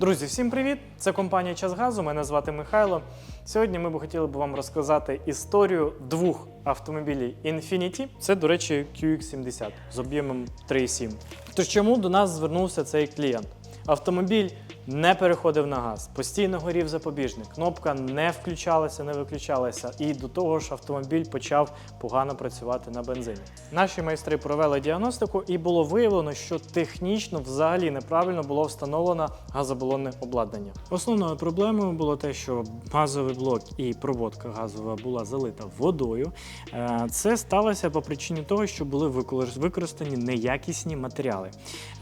Друзі, всім привіт! Це компанія Час Газу. Мене звати Михайло. Сьогодні ми б хотіли б вам розказати історію двох автомобілів Infiniti. Це, до речі, QX70 з об'ємом 3,7. Тож чому до нас звернувся цей клієнт? Автомобіль не переходив на газ, постійно горів запобіжник, кнопка не включалася, не виключалася, і до того ж автомобіль почав погано працювати на бензині. Наші майстри провели діагностику, і було виявлено, що технічно взагалі неправильно було встановлено газобалонне обладнання. Основною проблемою було те, що газовий блок і проводка газова була залита водою. Е, Це сталося по причині того, що були використані неякісні матеріали.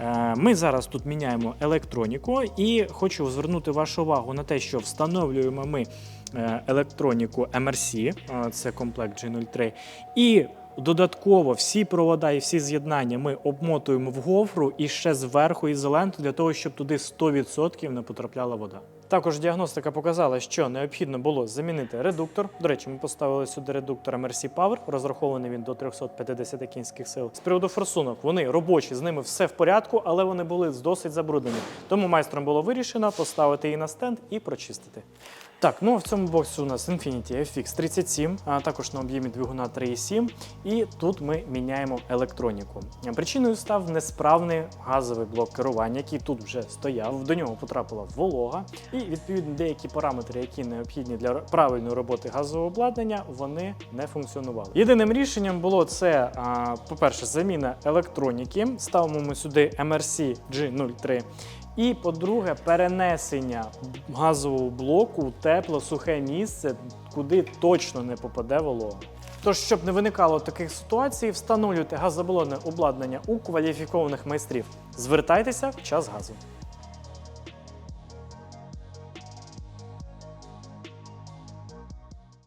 Е, Ми зараз тут міняємо електроніку, і хочу звернути вашу увагу на те, що встановлюємо ми е, електроніку MRC, е, це комплект G03, і Додатково всі провода і всі з'єднання ми обмотуємо в гофру і ще зверху ізоленту для того, щоб туди 100% не потрапляла вода. Також діагностика показала, що необхідно було замінити редуктор. До речі, ми поставили сюди редуктор MRC Power, розрахований він до 350 кінських сил. З приводу форсунок, вони робочі, з ними все в порядку, але вони були досить забруднені. Тому майстром було вирішено поставити її на стенд і прочистити. Так, ну в цьому боксі у нас Infiniti FX 37, а також на об'ємі двигуна 3,7. І тут ми міняємо електроніку. Причиною став несправний газовий блок керування, який тут вже стояв. До нього потрапила волога, і відповідно деякі параметри, які необхідні для правильної роботи газового обладнання, вони не функціонували. Єдиним рішенням було це, по-перше, заміна електроніки. Ставимо ми сюди MRC G03. І по-друге, перенесення газового блоку у тепле сухе місце, куди точно не попаде волога. Тож, щоб не виникало таких ситуацій, встановлюйте газобалонне обладнання у кваліфікованих майстрів. Звертайтеся в час газу.